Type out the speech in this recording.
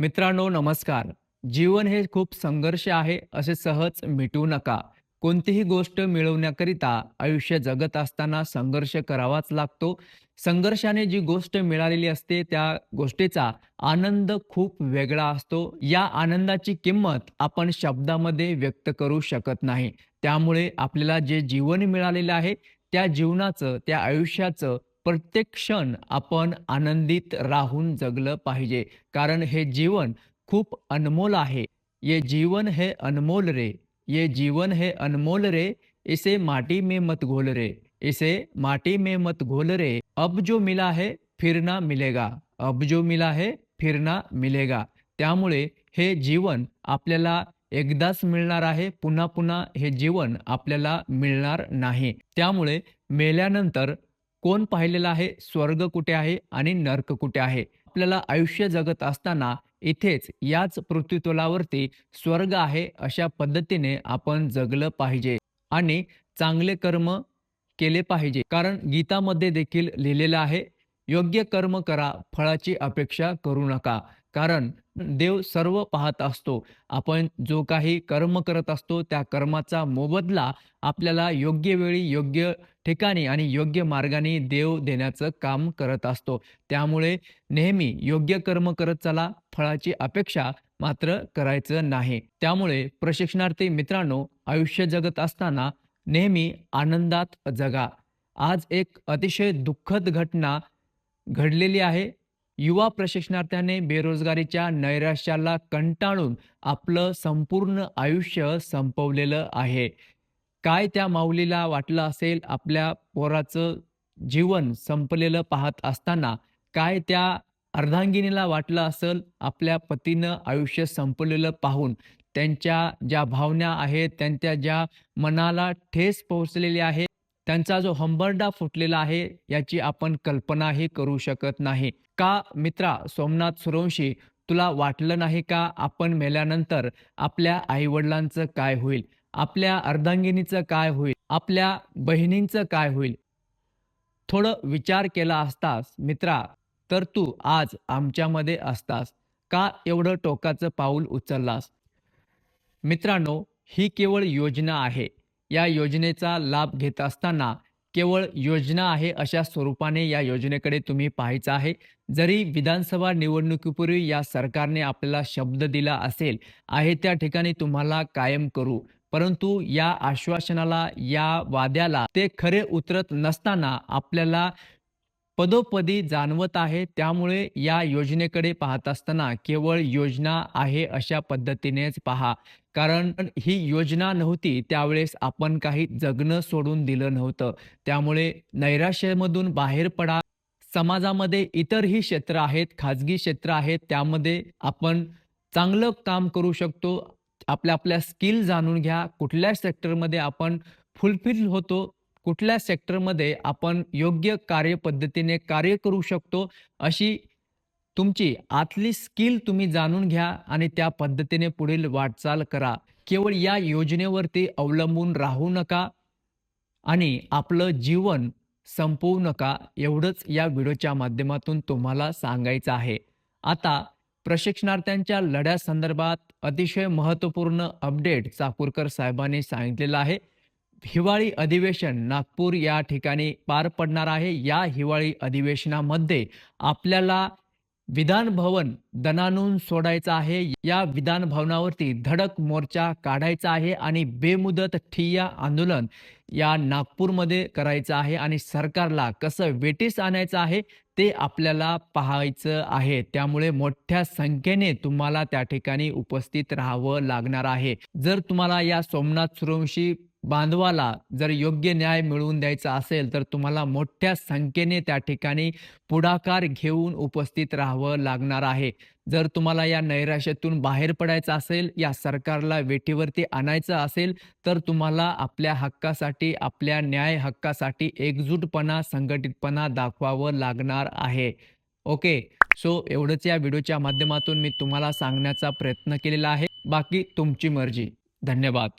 मित्रांनो नमस्कार. जीवन हे खूप संघर्ष आहे असे सहज मिटवू नका. कोणतीही गोष्ट मिळवण्याकरिता आयुष्य जगत असताना संघर्ष करावाच लागतो. संघर्षाने जी गोष्ट मिळालेली असते त्या गोष्टीचा आनंद खूप वेगळा असतो. या आनंदाची किंमत आपण शब्दामध्ये व्यक्त करू शकत नाही. त्यामुळे आपल्याला जे जीवन मिळालेलं आहे त्या जीवनाचं त्या आयुष्याचं प्रत्येक क्षण आपण आनंदित राहून जगलं पाहिजे. कारण हे जीवन खूप अनमोल आहे. ये जीवन है अनमोल रे. ये जीवन है अनमोल रे. इसे माटी में मत घोल रे. इसे माटी में मत घोल रे. अब जो मिला है फिर ना मिलेगा. अब जो मिला है फिर ना मिलेगा. त्यामुळे हे जीवन आपल्याला एकदाच मिळणार आहे. पुन्हा पुन्हा हे जीवन आपल्याला मिळणार नाही. त्यामुळे मेल्यानंतर कोण पाहिलेलं आहे? स्वर्ग कुठे आहे आणि नर्क कुठे आहे? आपल्याला आयुष्य जगत असताना इथेच याच पृथ्वीतोलावरती स्वर्ग आहे अशा पद्धतीने आपण जगलं पाहिजे आणि चांगले कर्म केले पाहिजे. कारण गीतामध्ये देखील लिहिलेलं आहे योग्य कर्म करा फळाची अपेक्षा करू नका. कारण देव सर्व पाहत असतो. आपण जो काही कर्म करत असतो त्या कर्माचा मोबदला आपल्याला योग्य वेळी योग्य ठिकाणी आणि योग्य मार्गाने देव देण्याचं काम करत असतो. त्यामुळे नेहमी योग्य कर्म करत चला फळाची अपेक्षा मात्र करायचं नाही. त्यामुळे प्रशिक्षणार्थी मित्रांनो आयुष्य जगत असताना नेहमी आनंदात जगा. आज एक अतिशय दुःखद घटना घडलेली आहे. युवा प्रशिक्षणार्थ्याने बेरोजगारीच्या नैराश्याला कंटाळून आपलं संपूर्ण आयुष्य संपवलेलं आहे. काय त्या माऊलीला वाटलं असेल आपल्या पोराचं जीवन संपलेलं पाहत असताना? काय त्या अर्धांगिनीला वाटलं असेल आपल्या पतीनं आयुष्य संपलेलं पाहून? त्यांच्या ज्या भावना आहेत त्यांच्या ज्या मनाला ठेस पोहोचलेली आहे त्यांचा जो हंबरडा फुटलेला आहे याची आपण कल्पनाही करू शकत नाही. का मित्रा सोमनाथ सुरवंशी तुला वाटलं नाही का आपण मेल्यानंतर आपल्या आईवडिलांचं काय होईल? आपल्या अर्धांगिनीचं काय होईल? आपल्या बहिणींचं काय होईल? थोडं विचार केला असतास मित्रा तर तू आज आमच्यामध्ये असतास. का एवढं टोकाचं पाऊल उचललास? मित्रांनो ही केवळ योजना आहे. या योजनेचा लाभ घेत असताना केवळ योजना आहे अशा स्वरूपाने या योजनेकडे तुम्ही पाहायचं आहे. जरी विधानसभा निवडणुकीपूर्वी या सरकारने आपल्याला शब्द दिला असेल आहे त्या ठिकाणी तुम्हाला कायम करू. परंतु या आश्वासनाला या वाद्याला ते खरे उतरत नसताना आपल्याला पदोपदी जाणवत आहे. त्यामुळे या योजनेकडे पाहत असताना केवळ योजना आहे अशा पद्धतीनेच पहा. कारण ही योजना नव्हती त्यावेळेस आपण काही जगणं सोडून दिलं नव्हतं. त्यामुळे नैराश्यामधून बाहेर पडा. समाजामध्ये इतरही क्षेत्र आहेत खाजगी क्षेत्र आहेत त्यामध्ये आपण चांगलं काम करू शकतो. आपल्या आपल्या स्किल जाणून घ्या. कुठल्या सेक्टरमध्ये आपण फुलफिल होतो कुठल्या सेक्टरमध्ये आपण योग्य कार्यपद्धतीने कार्य करू शकतो अशी तुमची आतली स्किल तुम्ही जाणून घ्या आणि त्या पद्धतीने पुढील वाटचाल करा. केवळ या योजनेवरती अवलंबून राहू नका आणि आपलं जीवन संपवू नका एवढंच या व्हिडिओच्या माध्यमातून तुम्हाला सांगायचं आहे. आता प्रशिक्षणार्थ्यांच्या लढ्यासंदर्भात अतिशय महत्त्वपूर्ण अपडेट चाकूरकर साहेबांनी सांगितलेलं आहे. हिवाळी अधिवेशन नागपूर या ठिकाणी पार पडणार आहे. या हिवाळी अधिवेशनामध्ये आपल्याला विधान भवन दणानून सोडायचं आहे. या विधान भवनावरती धडक मोर्चा काढायचा आहे आणि बेमुदत ठिय्या आंदोलन या नागपूरमध्ये करायचं आहे आणि सरकारला कसं वेटीस आणायचं आहे ते आपल्याला पाहायचं आहे. त्यामुळे मोठ्या संख्येने तुम्हाला त्या ठिकाणी उपस्थित राहावं लागणार आहे. जर तुम्हाला या सोमनाथ सुरवंशी बांधवाला जर योग्य न्याय मिळवून द्यायचा असेल तर तुम्हाला मोठ्या संख्येने त्या ठिकाणी पुढाकार घेऊन उपस्थित राहावं लागणार आहे. जर तुम्हाला या नैराश्यातून बाहेर पडायचं असेल या सरकारला वेठीवरती आणायचं असेल तर तुम्हाला आपल्या हक्कासाठी आपल्या न्याय हक्कासाठी एकजूटपणा संघटितपणा दाखवावं लागणार आहे. ओके? सो एवढंच या व्हिडिओच्या माध्यमातून मी तुम्हाला सांगण्याचा प्रयत्न केलेला आहे. बाकी तुमची मर्जी. धन्यवाद.